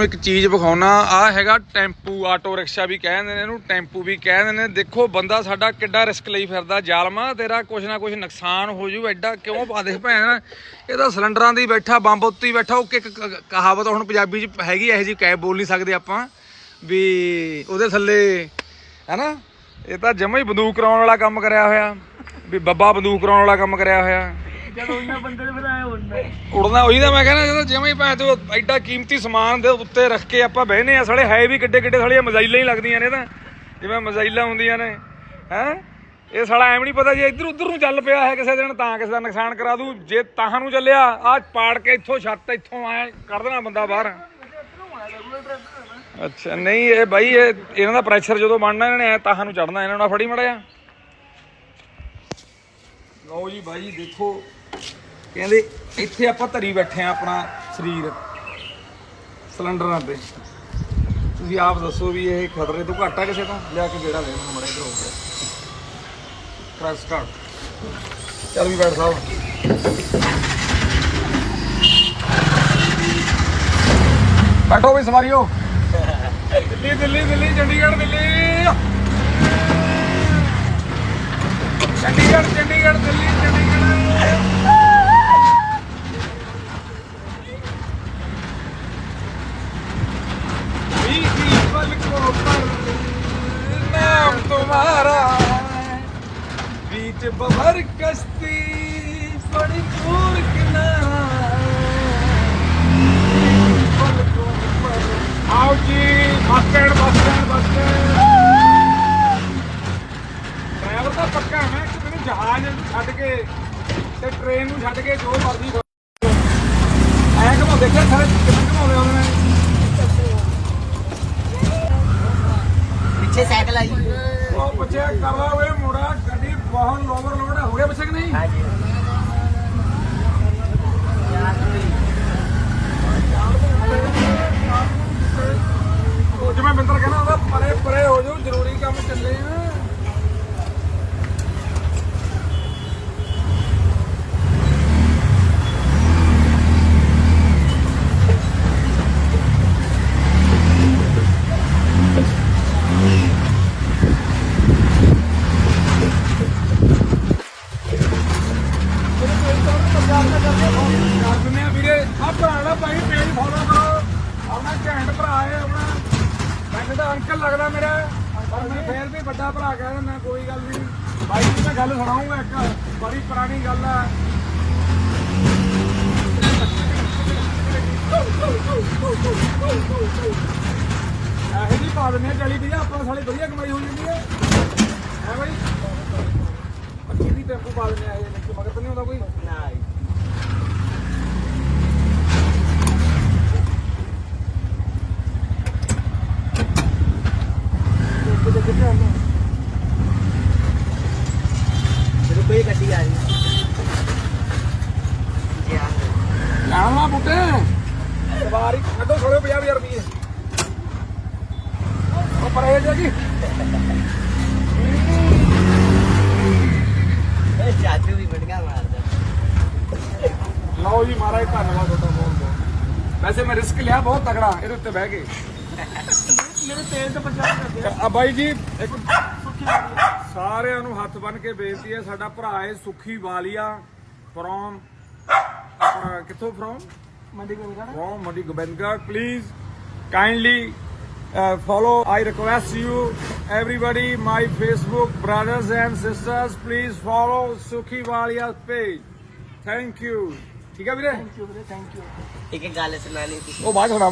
ਤੁਹਾਨੂੰ ਇੱਕ ਚੀਜ਼ ਵਿਖਾਉਣਾ ਆ ਹੈਗਾ ਟੈਂਪੂ, ਆਟੋ ਰਿਕਸ਼ਾ ਵੀ ਕਹਿ ਦਿੰਦੇ ਨੇ ਇਹਨੂੰ, ਟੈਂਪੂ ਵੀ ਕਹਿ ਦਿੰਦੇ ਨੇ। ਦੇਖੋ, ਬੰਦਾ ਸਾਡਾ ਕਿੱਡਾ ਰਿਸਕ ਲਈ ਫਿਰਦਾ, ਜ਼ਾਲਮਾ, ਤੇਰਾ ਕੁਛ ਨਾ ਕੁਛ ਨੁਕਸਾਨ ਹੋ ਜੂ, ਐਡਾ ਕਿਉਂ ਪਾ ਦੇ ਭੈਣ। ਇਹ ਤਾਂ ਸਿਲੰਡਰਾਂ ਦੀ ਬੈਠਾ, ਬੰਬ ਉੱਤੇ ਹੀ ਬੈਠਾ, ਉਹ ਇੱਕ ਕਹਾਵਤ ਹੁਣ ਪੰਜਾਬੀ ਚ ਹੈਗੀ, ਇਹੋ ਜੀ ਕੈਬ ਬੋਲ ਨਹੀਂ ਸਕਦੇ ਆਪਾਂ, ਵੀ ਉਹਦੇ ਥੱਲੇ, ਹੈਨਾ? ਇਹ ਤਾਂ ਜਮਾ ਹੀ ਬੰਦੂਕ ਕਰਾਉਣ ਵਾਲਾ ਕੰਮ ਕਰਿਆ ਹੋਇਆ, ਵੀ ਬੱਬਾ ਬੰਦੂਕ ਕਰਾਉਣ ਵਾਲਾ ਕੰਮ ਕਰਿਆ ਹੋਇਆ। ਜਦੋਂ ਉਹਨਾਂ ਬੰਦੇ ਨੇ ਫਿਰ ਆਏ ਉੜਨਾ, ਉਹੀ ਤਾਂ ਮੈਂ ਕਹਿੰਦਾ ਜਦੋਂ ਜਿਵੇਂ ਹੀ ਭਾਵੇਂ ਤੂੰ ਐਡਾ ਕੀਮਤੀ ਸਮਾਨ ਦੇ ਉੱਤੇ ਰੱਖ ਕੇ ਆਪਾਂ ਬਹਿਨੇ ਆ ਸਾਲੇ ਹੈ ਵੀ ਕਿੱਡੇ ਕਿੱਡੇ, ਸਾਲੀਆਂ ਮਜ਼ਾਈਲਾਂ ਹੀ ਲੱਗਦੀਆਂ ਨੇ ਤਾਂ। ਜਿਵੇਂ ਮਜ਼ਾਈਲਾਂ ਹੁੰਦੀਆਂ ਨੇ, ਹੈ? ਇਹ ਸਾਲਾ ਐਵੇਂ ਨਹੀਂ ਪਤਾ ਜੇ ਇੱਧਰ ਉੱਧਰ ਨੂੰ ਚੱਲ ਪਿਆ ਹੈ ਕਿਸੇ ਦਿਨ, ਤਾਂ ਕਿਸੇ ਦਾ ਨੁਕਸਾਨ ਕਰਾ ਦੂ। ਜੇ ਤਾਹਾਂ ਨੂੰ ਚੱਲਿਆ ਆ ਪਾੜ ਕੇ ਇੱਥੋਂ ਛੱਤ ਇੱਥੋਂ ਆਏ ਕਰ ਦੇਣਾ ਬੰਦਾ ਬਾਹਰ। ਅੱਛਾ, ਨਹੀਂ, ਇਹ ਬਾਈ, ਇਹ ਇਹਨਾਂ ਦਾ ਪ੍ਰੈਸ਼ਰ ਜਦੋਂ ਬਣਨਾ, ਇਹਨਾਂ ਨੇ ਤਾਹਾਂ ਨੂੰ ਚੜਨਾ ਇਹਨਾਂ ਨੂੰ ਫੜੀ ਮੜਿਆ। ਲਓ ਜੀ ਬਾਈ, ਦੇਖੋ। ਕਹਿੰਦੇ ਇੱਥੇ ਆਪਾਂ ਧਰੀ ਬੈਠੇ ਆ ਆਪਣਾ ਸਰੀਰ। ਸਿਲੰਡਰਾਂ ਤੇ। ਤੁਸੀਂ ਆਪ ਦੱਸੋ ਵੀ ਇਹ ਖਤਰੇ ਤੋਂ ਘੱਟ ਆ ਕਿਸੇ ਤੋਂ? ਲਿਆ ਕੇ ਜਿਹੜਾ ਲੈ ਮੈਨੂੰ ਮੜੇ ਹੋ ਗਿਆ ਸਟਾਰਟ ਚੱਲ ਵੀ ਬੈਠ ਸਾਹਿਬ। ਬੈਠੋ ਵੀ ਸਵਾਰੀਓ। ਦਿੱਲੀ ਦਿੱਲੀ ਦਿੱਲੀ, ਚੰਡੀਗੜ੍ਹ, ਦਿੱਲੀ। बीच बभर कश्ती बड़ी दूर किनारा बीती पलकों पर आओ जी bus stand bus stand bus stand driver ਤਾਂ ਪੱਕਾ ਹੈ ਕਿ ਮੈਨੂੰ ਜਹਾਜ਼ ਨੂੰ ਛੱਡ ਕੇ ਤੇ ਟ੍ਰੇਨ ਨੂੰ ਛੱਡ ਕੇ ਜੋ ਮਰਜ਼ੀ ਐ ਘਮਾ ਦੇਖਿਆ ਸਾਰੇ ਕਿੰਨੇ ਘਮਾਉਂਦੇ ਹੁੰਦੇ ਨੇ ਪਿੱਛੇ ਸਾਈਕਲ ਆਈ ਉਹ ਬੱਚੇ ਕਰਦਾ ਓਏ ਮੁੰਡਾ ਗੱਡੀ ਬਹੁਤ ਲੋਵਰ ਲੋਡ ਹੋ ਗਿਆ ਕਿ ਨਹੀਂ? ਹਾਂਜੀ। ਜਿਵੇਂ ਬਿੰਦਰ ਕਹਿੰਦਾ ਉਹਦਾ ਪਰੇ ਪਰੇ ਹੋ ਜਾਓ ਜ਼ਰੂਰੀ ਕੰਮ ਚੱਲੇ ਆ। ਕਰਦੇ ਆ ਵੀਰੇ ਆ ਭਰਾ ਭਾਈ ਪੇਜ ਫੋਲੋ ਕਰੋ। ਆਪਣਾ ਘੈਂਟ ਭਰਾ ਹੈ, ਆਪਣਾ। ਮੈਨੂੰ ਤਾਂ ਅੰਕਲ ਲੱਗਦਾ ਮੇਰਾ, ਪਰ ਮੈਂ ਫੇਰ ਵੀ ਵੱਡਾ ਭਰਾ ਕਹਿ ਦਿੰਦਾ ਕੋਈ ਗੱਲ ਨਹੀਂ। ਬਾਈ ਜੀ, ਮੈਂ ਗੱਲ ਸੁਣਾਉਂਗਾ ਇੱਕ, ਬੜੀ ਪੁਰਾਣੀ ਗੱਲ ਆ। ਇਹੋ ਜੀ ਪਾ ਦਿੰਦੇ ਆ, ਚਲੀ ਵੀ ਆਪਾਂ ਸਾਲੇ ਵਧੀਆ ਕਮਾਈ ਹੋ ਜਾਂਦੀ ਹੈ ਹੈ ਬਾਈ? ਪੱਚੀ ਦੀ ਟੈਂਪੂ ਪਾ ਦਿੰਦੇ ਆ ਇਹ ਵਿੱਚ ਮਗਰ ਤਾਂ ਨਹੀਂ ਹੁੰਦਾ ਕੋਈ? ਨਾ ਜਦੋਂ ਕੋਈ ਗੱਡੀ ਆ ਰਹੀ ਜੀ ਆ ਲਾਣਾ ਬੁੱਟੇ। ਸਵਾਰੀ ਕੱਢੋ ਥੋੜੇ 50000 ਰੁਪਏ ਉਹ ਪਰੇ ਜਾ ਜੀ ਇਹ ਜਾਦੂ ਵੀ ਬੜਗਾ ਮਾਰਦਾ ਲਓ ਜੀ ਮਹਾਰਾਜ ਧੰਨਵਾਦ ਤੁਹਾਡਾ ਬਹੁਤ ਬਹੁਤ ਵੈਸੇ ਮੈਂ ਰਿਸਕ ਲਿਆ ਬਹੁਤ ਤਗੜਾ ਇਹਦੇ ਉੱਤੇ ਬਹਿ ਕੇ ਮੇਰੇ ਤੇਲ ਤੇ ਪੰਜਾਬ ਕਰਦੇ ਆ ਬਾਈ ਜੀ ਇੱਕ ਸਾਰਿਆਂ ਨੂੰ ਹੱਥ ਬੰਨ ਕੇ ਬੇਨਤੀ ਹੈ ਸਾਡਾ ਭਰਾ ਹੈ ਸੁਖੀ ਵਾਲੀਆ ਫਰੋਮ ਆਪਣਾ ਕਿੱਥੋਂ ਫਰੋਮ ਮੰਡੀ from Madi Gobindgarh. Please kindly uh, follow. I request you, everybody, my Facebook brothers and sisters, please follow Sukhi Walia's page. Thank you. ਠੀਕ ਹੈ ਵੀਰੇ? ਥੈਂਕ ਯੂ ਵੀਰੇ ਥੈਂਕ ਯੂ ਇੱਕ ਇੱਕ ਗੱਲ ਸੁਣਾਣੀ ਸੀ ਉਹ ਬਾਅਦ ਸੁਣਾ